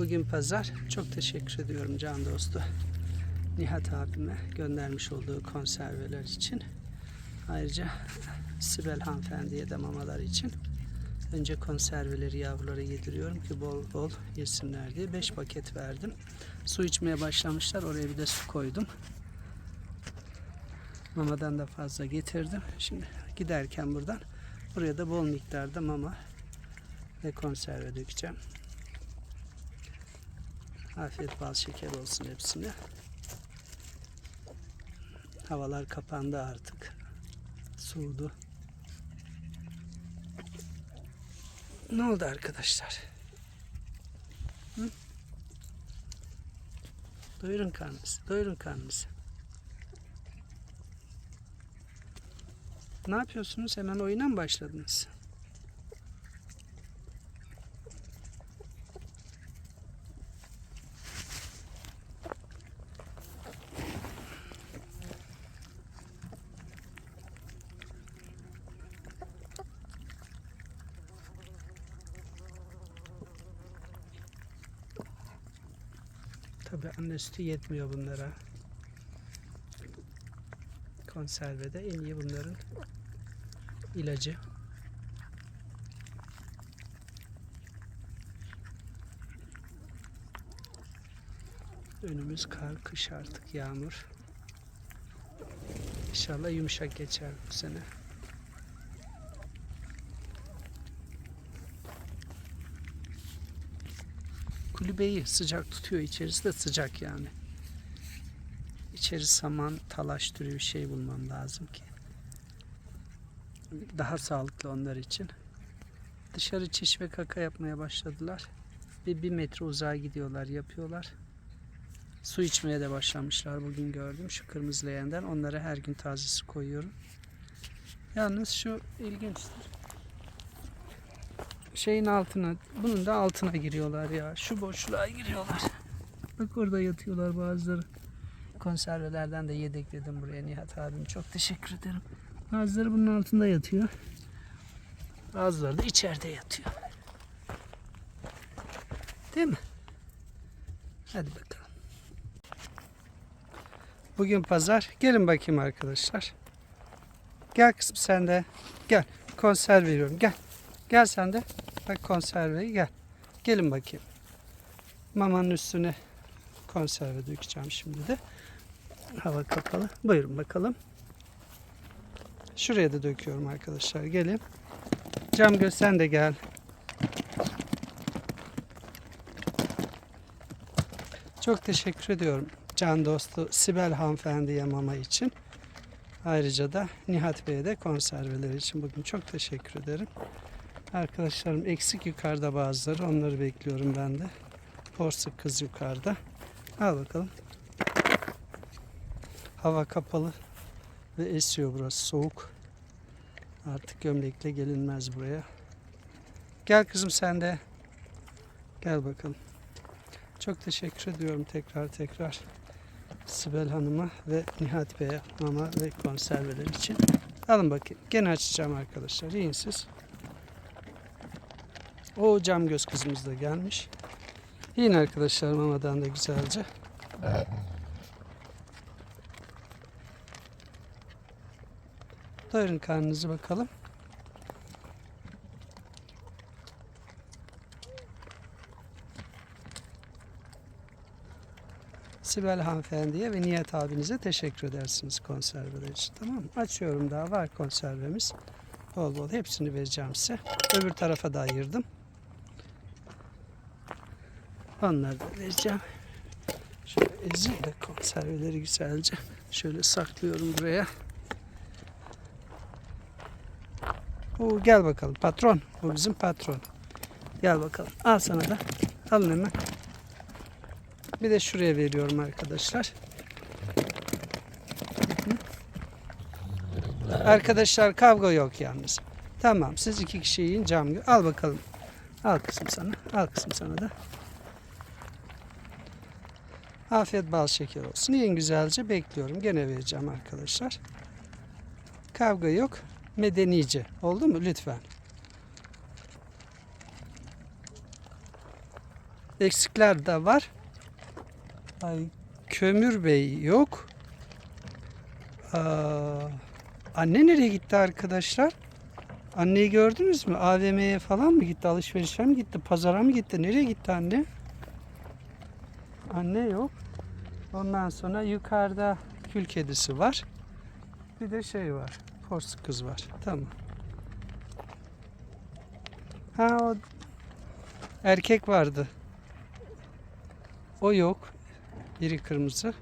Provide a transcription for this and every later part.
Bugün pazar. Çok teşekkür ediyorum can dostu. Nihat abime göndermiş olduğu konserveler için. Ayrıca Sibel hanımefendiye de mamalar için. Önce konserveleri yavrulara yediriyorum ki bol bol yesinler diye. 5 paket verdim. Su içmeye başlamışlar. Oraya bir de su koydum. Mamadan da fazla getirdim. Şimdi giderken buradan buraya da bol miktarda mama ve konserve dökeceğim. Afiyet bal şeker olsun hepsine. Havalar kapandı artık. Soğudu. Ne oldu arkadaşlar? Hı? Doyurun karnınızı, doyurun karnınızı. Ne yapıyorsunuz? Hemen oyuna mı başladınız? Tabii anne sütü yetmiyor bunlara. Konservede en iyi bunların ilacı. Önümüz kar, kış artık yağmur. İnşallah yumuşak geçer bu sene. Kulübeyi sıcak tutuyor. İçerisi de sıcak yani. İçeri saman, talaş türü bir şey bulmam lazım ki. Daha sağlıklı onlar için. Dışarı çiş ve kaka yapmaya başladılar. Bir, bir metre uzağa gidiyorlar, yapıyorlar. Su içmeye de başlamışlar bugün gördüm şu kırmızı leğenden. Onlara her gün tazesi koyuyorum. Yalnız şu ilginçtir. Şeyin altına, bunun da altına giriyorlar ya. Şu boşluğa giriyorlar. Bak orada yatıyorlar bazıları. Konservelerden de yedekledim buraya Nihat abim. Çok teşekkür ederim. Bazıları bunun altında yatıyor. Bazıları da içeride yatıyor. Değil mi? Hadi bakalım. Bugün pazar. Gelin bakayım arkadaşlar. Gel kızım sen de. Gel. Konserve veriyorum. Gel. Gel sen de. Bak konserveyi gel. Gelin bakayım. Mamanın üstüne konserve dökeceğim şimdi de. Hava kapalı. Buyurun bakalım. Şuraya da döküyorum arkadaşlar. Gelin. Cam sen de gel. Çok teşekkür ediyorum can dostu Sibel hanımefendiye mama için. Ayrıca da Nihat Bey'e de konserveleri için bugün çok teşekkür ederim. Arkadaşlarım eksik yukarıda bazıları. Onları bekliyorum ben de. Porsuk kız yukarıda. Al bakalım. Hava kapalı ve esiyor burası soğuk. Artık gömlekle gelinmez buraya. Gel kızım sen de. Gel bakalım. Çok teşekkür ediyorum tekrar tekrar. Sibel Hanım'a ve Nihat Bey'e mama ve konserveler için. Alın bakayım. Gene açacağım arkadaşlar. Yiyin siz. O cam göz kızımız da gelmiş. Yiyin arkadaşlar mamadan da güzelce. Doyurun karnınızı bakalım. Sibel hanımefendiye ve Niyet abinize teşekkür edersiniz konserveler için. Tamam mı? Açıyorum daha var konservemiz. Bol bol hepsini vereceğim size. Öbür tarafa da ayırdım. Onları da vereceğim. Şöyle ezeyim de konserveleri güzelce. Şöyle saklıyorum buraya. Oo, gel bakalım patron. Bu bizim patron. Gel bakalım. Al sana da. Alın hemen. Bir de şuraya veriyorum arkadaşlar. Arkadaşlar kavga yok yalnız. Tamam siz iki kişi yiyin cam Al bakalım. Al kızım sana. Al kızım sana da. Afiyet bal şeker olsun. Yiyin güzelce bekliyorum. Gene vereceğim arkadaşlar. Kavga yok. Medenice. Oldu mu? Lütfen. eksikler de var. Ay, kömür bey yok. Aa, anne nereye gitti arkadaşlar? Anneyi gördünüz mü? AVM'ye falan mı gitti? Alışverişe mi gitti? Pazara mı gitti? Nereye gitti anne? Anne yok. Ondan sonra yukarıda kül kedisi var. Bir de şey var. Porsuk kız var. Tamam. Ha o erkek vardı. O yok. Biri kırmızı.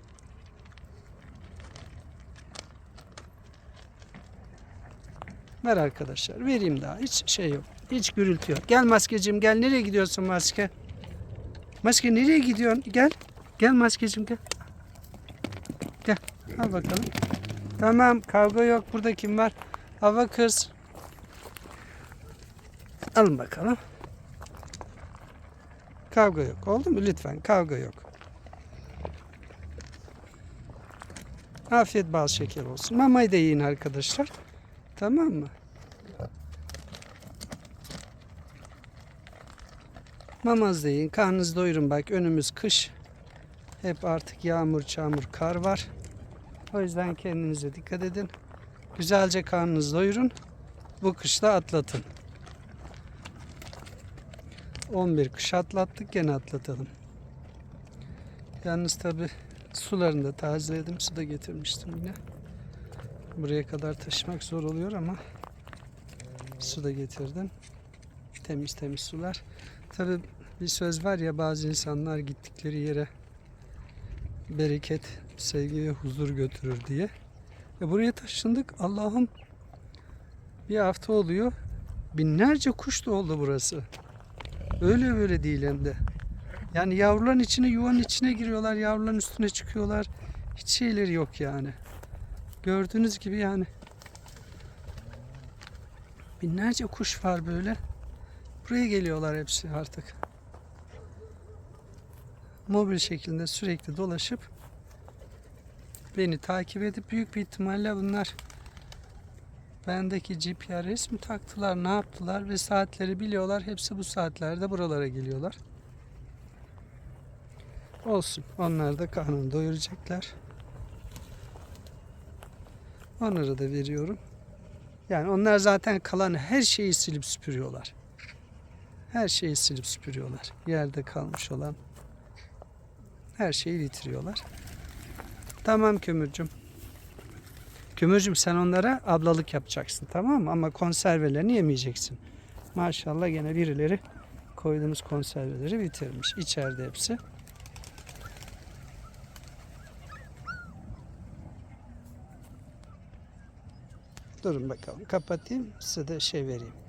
Ver arkadaşlar. Vereyim daha. Hiç şey yok. Hiç gürültü yok. Gel maskeciğim gel. Nereye gidiyorsun maske? Maske nereye gidiyorsun? Gel. Gel maskeciğim gel. Gel. Al bakalım. Tamam kavga yok. Burada kim var? Hava kız. Alın bakalım. Kavga yok. Oldu mu? Lütfen kavga yok. Afiyet bal şeker olsun. Mamayı da yiyin arkadaşlar. Tamam mı? Yiyin. Karnınızı doyurun bak. Önümüz kış. Hep artık yağmur, çamur, kar var. O yüzden kendinize dikkat edin. Güzelce karnınızı doyurun. Bu kışla atlatın. 11 kış atlattık gene atlatalım. Yalnız tabi sularını da tazeledim. Su da getirmiştim yine. Buraya kadar taşımak zor oluyor ama su da getirdim. Temiz temiz sular. Tabi bir söz var ya bazı insanlar gittikleri yere bereket, sevgi ve huzur götürür diye. Ve buraya taşındık. Allah'ım bir hafta oluyor. Binlerce kuş da oldu burası. Öyle böyle değil hem de. Yani yavruların içine, yuvanın içine giriyorlar, yavruların üstüne çıkıyorlar. Hiç şeyleri yok yani. Gördüğünüz gibi yani. Binlerce kuş var böyle. Buraya geliyorlar hepsi artık. Mobil şeklinde sürekli dolaşıp beni takip edip büyük bir ihtimalle bunlar bendeki GPRS mi taktılar ne yaptılar ve saatleri biliyorlar. Hepsi bu saatlerde buralara geliyorlar. Olsun. Onlar da karnını doyuracaklar. Onları da veriyorum. Yani onlar zaten kalan her şeyi silip süpürüyorlar. Her şeyi silip süpürüyorlar. Yerde kalmış olan her şeyi bitiriyorlar. Tamam kömürcüm. Kömürcüm sen onlara ablalık yapacaksın tamam mı? Ama konservelerini yemeyeceksin. Maşallah gene birileri koyduğumuz konserveleri bitirmiş. İçeride hepsi. Durun bakalım kapatayım size de şey vereyim.